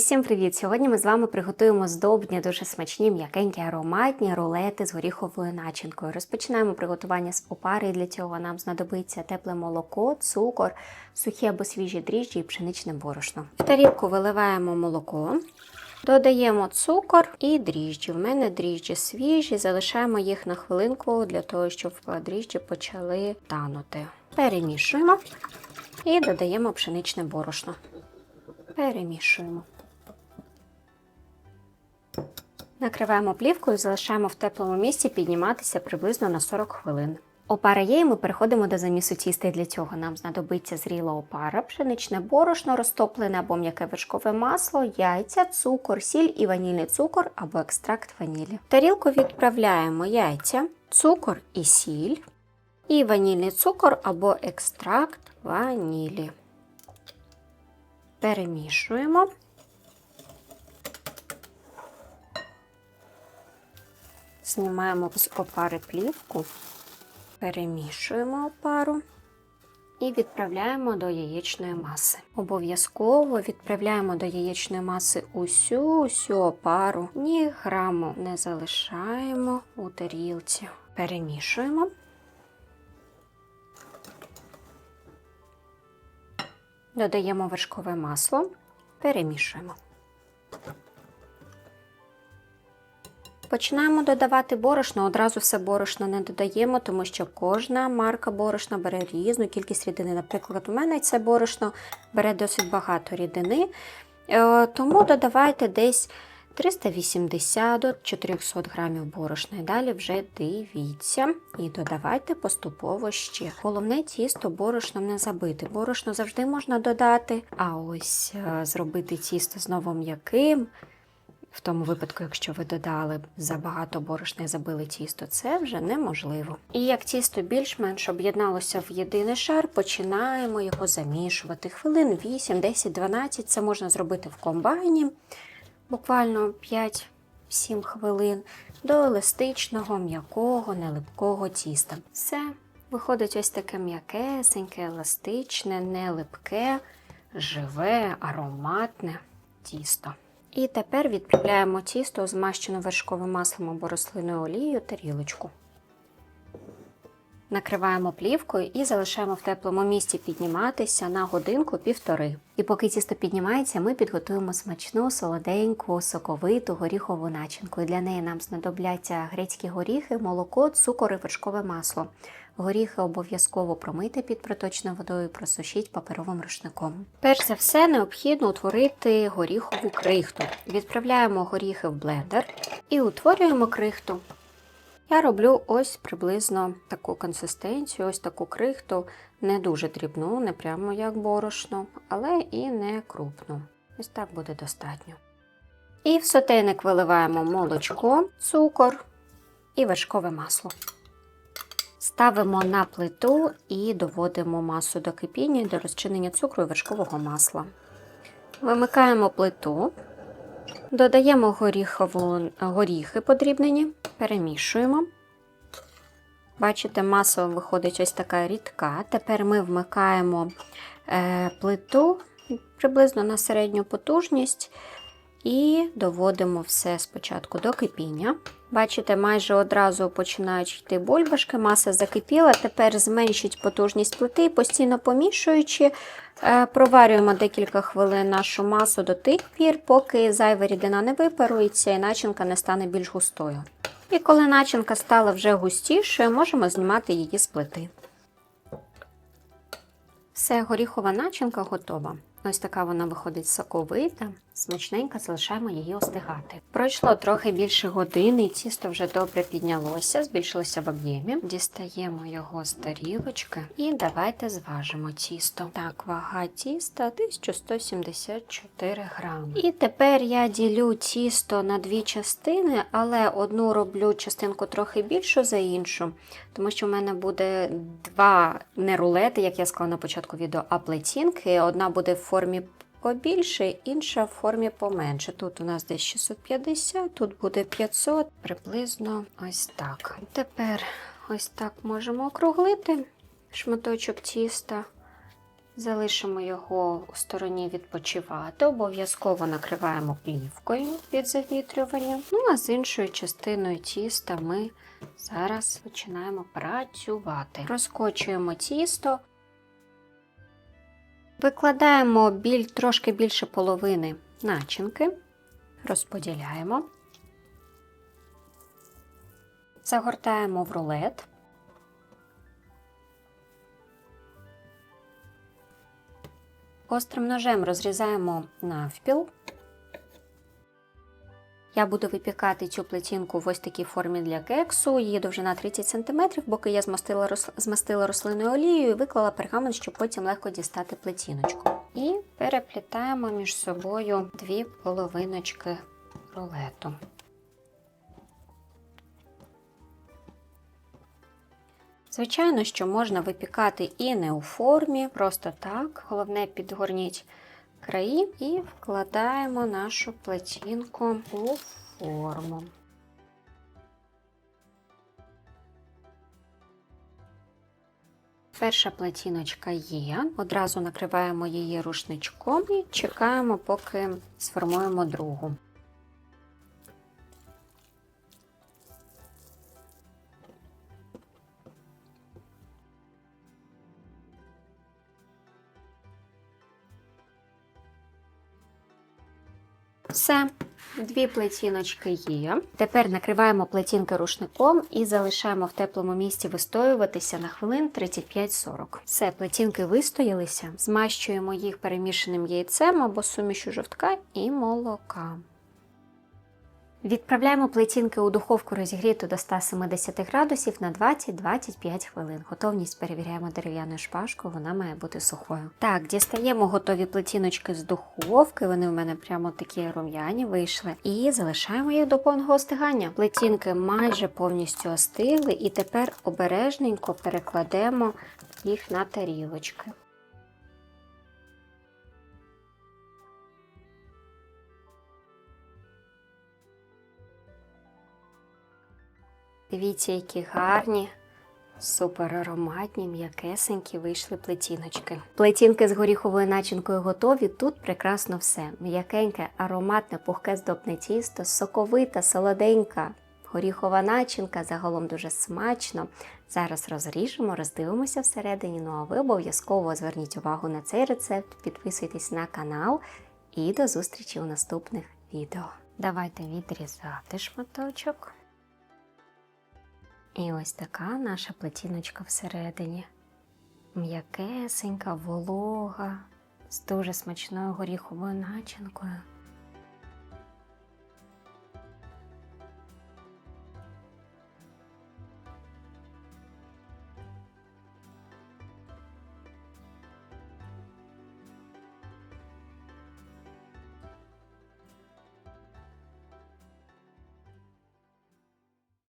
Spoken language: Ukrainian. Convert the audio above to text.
Усім привіт! Сьогодні ми з вами приготуємо здобні, дуже смачні, м'якенькі, ароматні рулети з горіховою начинкою. Розпочинаємо приготування з опари. і Для цього нам знадобиться тепле молоко, цукор, сухі або свіжі дріжджі і пшеничне борошно. В тарілку виливаємо молоко. Додаємо цукор і дріжджі. В мене дріжджі свіжі, залишаємо їх на хвилинку для того, щоб дріжджі почали танути. Перемішуємо і додаємо пшеничне борошно. Перемішуємо. Накриваємо плівкою і залишаємо в теплому місці підніматися приблизно на 40 хвилин. Опара є, і ми переходимо до замісу тіста. І для цього нам знадобиться зріла опара, пшеничне борошно, розтоплене або м'яке вершкове масло, яйця, цукор, сіль і ванільний цукор або екстракт ванілі. В тарілку відправляємо яйця, цукор і сіль, і ванільний цукор або екстракт ванілі. Перемішуємо. Знімаємо з опари плівку, перемішуємо опару і відправляємо до яєчної маси. Обов'язково відправляємо до яєчної маси усю усю опару, ні граму не залишаємо у тарілці. Перемішуємо. Додаємо вершкове масло, перемішуємо. Починаємо додавати борошно, одразу все борошно не додаємо, тому що кожна марка борошна бере різну кількість рідини. Наприклад, у мене це борошно бере досить багато рідини, Е, тому додавайте десь 380 до 400 грамів борошна. І далі вже дивіться і додавайте поступово ще. Головне тісто борошном не забити. Борошно завжди можна додати, а ось е, зробити тісто знову м'яким. В тому випадку, якщо ви додали забагато борошна і забили тісто, це вже неможливо. І як тісто більш-менш об'єдналося в єдиний шар, починаємо його замішувати. Хвилин 8, 10, 12 це можна зробити в комбайні, буквально 5-7 хвилин до еластичного, м'якого, нелипкого тіста. Все виходить ось таке м'якесеньке, еластичне, нелипке, живе, ароматне тісто. І тепер відправляємо тісто, змащене вершковим маслом або рослинною олією, тарілочку. Накриваємо плівкою і залишаємо в теплому місці підніматися на годинку-півтори. І поки тісто піднімається, ми підготуємо смачну, солоденьку, соковиту горіхову начинку. І для неї нам знадобляться грецькі горіхи, молоко, цукор і вершкове масло. Горіхи обов'язково промийте під проточною водою просушіть паперовим рушником. Перш за все, необхідно утворити горіхову крихту. Відправляємо горіхи в блендер і утворюємо крихту. Я роблю ось приблизно таку консистенцію, ось таку крихту, не дуже дрібну, не прямо як борошно, але і не крупну. Ось так буде достатньо. І в сотейник виливаємо молочко, цукор і вершкове масло. Ставимо на плиту і доводимо масу до кипіння до розчинення цукру і вершкового масла. Вимикаємо плиту, додаємо горіхову, горіхи подрібнені, перемішуємо. Бачите, маса виходить ось така рідка. Тепер ми вмикаємо е, плиту приблизно на середню потужність і доводимо все спочатку до кипіння. Бачите, майже одразу починають йти бульбашки, маса закипіла. Тепер зменшіть потужність плити, постійно помішуючи, е, проварюємо декілька хвилин нашу масу до тих пір, поки зайва рідина не випарується і начинка не стане більш густою. І коли начинка стала вже густішою, можемо знімати її з плити. Все, горіхова начинка готова. Ось така вона виходить соковита, смачненька, залишаємо її остигати. Пройшло трохи більше години, і тісто вже добре піднялося, збільшилося в об'ємі. Дістаємо його з тарілочки і давайте зважимо тісто. Так, вага тіста 1174 грами. І тепер я ділю тісто на дві частини, але одну роблю частинку трохи більшу за іншу, тому що в мене буде два не рулети, як я сказала на початку відео, а плетінки. Одна буде в формі побільше, інша в формі поменше. Тут у нас десь 650, тут буде 500, приблизно ось так. Тепер ось так можемо округлити шматочок тіста Залишимо його у стороні відпочивати, обов'язково накриваємо плівкою від завітрювання. Ну а з іншою частиною тіста ми зараз починаємо працювати. Розкочуємо тісто, викладаємо біль трошки більше половини начинки, розподіляємо, загортаємо в рулет. Острим ножем розрізаємо навпіл. Я буду випікати цю плетінку в ось такій формі для кексу. Її довжина 30 см, боки я змастила, рос... змастила рослинною олією і виклала пергамент, щоб потім легко дістати плетіночку. І переплітаємо між собою дві половиночки рулету. Звичайно, що можна випікати і не у формі, просто так. Головне підгорніть краї і вкладаємо нашу плетінку у форму. Перша плетіночка є. Одразу накриваємо її рушничком і чекаємо, поки сформуємо другу. Все, дві плетіночки є. Тепер накриваємо плетінки рушником і залишаємо в теплому місці вистоюватися на хвилин 35-40. Все, плетінки вистоялися, змащуємо їх перемішаним яйцем або сумішю жовтка і молока. Відправляємо плетінки у духовку розігріту до 170 градусів на 20-25 хвилин. Готовність перевіряємо дерев'яною шпажкою, вона має бути сухою. Так, дістаємо готові плетіночки з духовки, вони в мене прямо такі рум'яні вийшли. І залишаємо їх до повного остигання. Плетінки майже повністю остигли, і тепер обережненько перекладемо їх на тарілочки. Дивіться, які гарні, супер ароматні, м'якесенькі вийшли плетіночки. Плетінки з горіховою начинкою готові. Тут прекрасно все. М'якеньке, ароматне, пухке здобне тісто, соковита, солоденька. Горіхова начинка, загалом дуже смачно. Зараз розріжемо, роздивимося всередині. Ну а ви обов'язково зверніть увагу на цей рецепт, підписуйтесь на канал і до зустрічі у наступних відео. Давайте відрізати шматочок. І ось така наша плетіночка всередині. М'якесенька, волога, з дуже смачною горіховою начинкою.